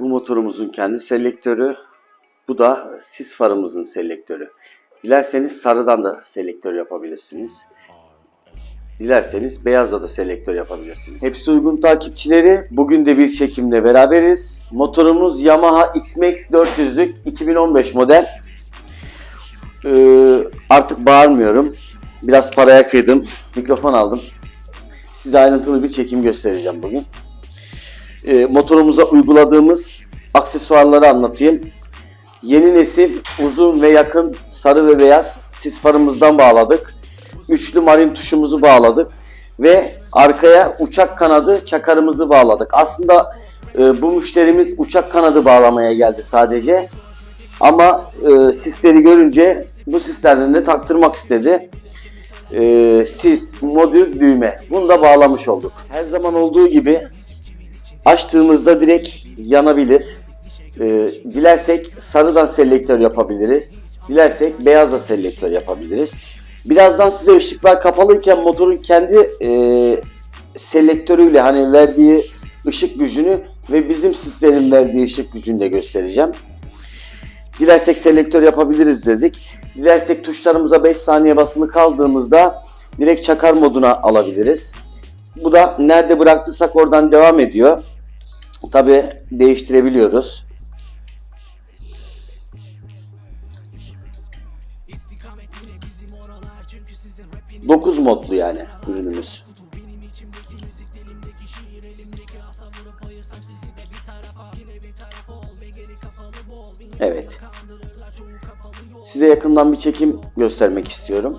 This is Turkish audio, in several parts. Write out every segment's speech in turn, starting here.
Bu motorumuzun kendi selektörü. Bu da sis farımızın selektörü. Dilerseniz sarıdan da selektör yapabilirsiniz. Dilerseniz beyazla da selektör yapabilirsiniz. Hepsi uygun takipçileri. Bugün de bir çekimle beraberiz. Motorumuz Yamaha X-Max 400'lük 2015 model. Ee, artık bağırmıyorum. Biraz paraya kıydım. Mikrofon aldım. Size ayrıntılı bir çekim göstereceğim bugün. Ee, motorumuza uyguladığımız aksesuarları anlatayım. Yeni nesil uzun ve yakın sarı ve beyaz sis farımızdan bağladık. Üçlü marin tuşumuzu bağladık. Ve arkaya uçak kanadı çakarımızı bağladık. Aslında e, bu müşterimiz uçak kanadı bağlamaya geldi sadece. Ama e, sisleri görünce bu sislerden de taktırmak istedi. E, sis, modül, düğme. Bunu da bağlamış olduk. Her zaman olduğu gibi açtığımızda direkt yanabilir. E, dilersek sarıdan selektör yapabiliriz. Dilersek beyazla selektör yapabiliriz. Birazdan size ışıklar kapalıyken motorun kendi e, selektörüyle hani verdiği ışık gücünü ve bizim sislerin verdiği ışık gücünü de göstereceğim. Dilersek selektör yapabiliriz dedik. Dilersek tuşlarımıza 5 saniye basılı kaldığımızda direkt çakar moduna alabiliriz. Bu da nerede bıraktıysak oradan devam ediyor. Tabi değiştirebiliyoruz. Dokuz modlu yani ürünümüz. Evet. Size yakından bir çekim göstermek istiyorum.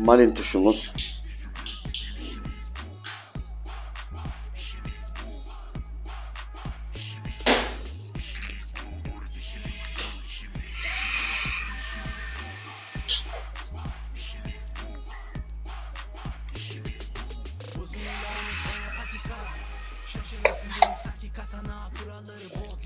Marin tuşumuz.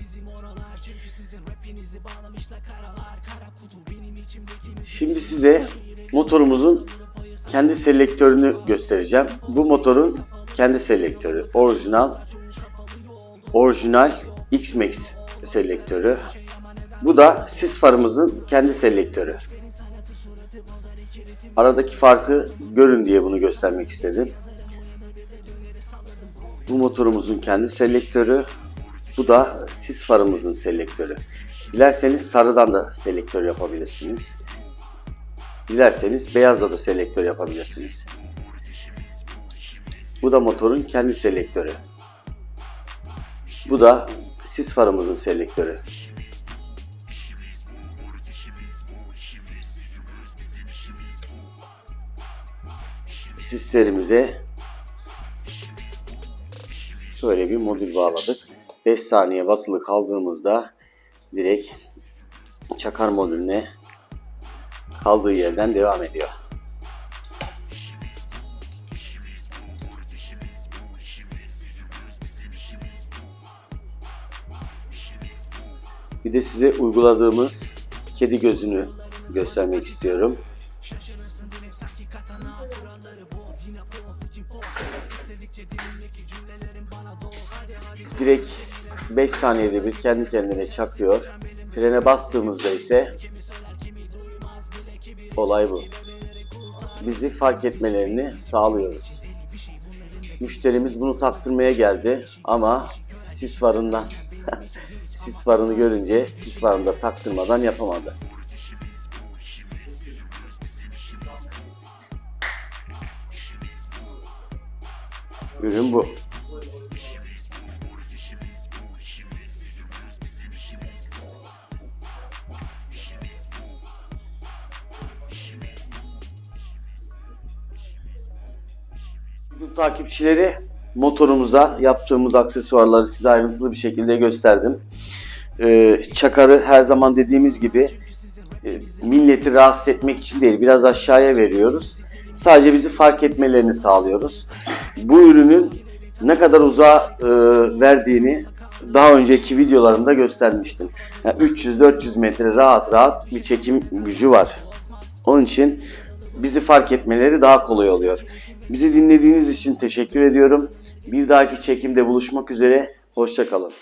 bizim oralar Çünkü sizin rapinizi bağlamışlar karalar Kara kutu benim içimdeki Şimdi size motorumuzun kendi selektörünü göstereceğim. Bu motorun kendi selektörü. Orijinal orijinal X-Max selektörü. Bu da sis farımızın kendi selektörü. Aradaki farkı görün diye bunu göstermek istedim. Bu motorumuzun kendi selektörü. Bu da sis farımızın selektörü. Dilerseniz sarıdan da selektör yapabilirsiniz. Dilerseniz beyazla da selektör yapabilirsiniz. Bu da motorun kendi selektörü. Bu da sis farımızın selektörü. Sislerimize şöyle bir modül bağladık. 5 saniye basılı kaldığımızda direkt çakar modülüne kaldığı yerden devam ediyor. Bir de size uyguladığımız kedi gözünü göstermek istiyorum. Direkt 5 saniyede bir kendi kendine çakıyor. Frene bastığımızda ise olay bu. Bizi fark etmelerini sağlıyoruz. Müşterimiz bunu taktırmaya geldi ama sis farından sis farını görünce sis farını da taktırmadan yapamadı. Ürün bu. Bugün takipçileri motorumuza yaptığımız aksesuarları size ayrıntılı bir şekilde gösterdim. Ee, çakarı her zaman dediğimiz gibi e, milleti rahatsız etmek için değil biraz aşağıya veriyoruz. Sadece bizi fark etmelerini sağlıyoruz. Bu ürünün ne kadar uzağa e, verdiğini daha önceki videolarımda göstermiştim. Yani 300-400 metre rahat rahat bir çekim gücü var. Onun için bizi fark etmeleri daha kolay oluyor. Bizi dinlediğiniz için teşekkür ediyorum. Bir dahaki çekimde buluşmak üzere. Hoşçakalın.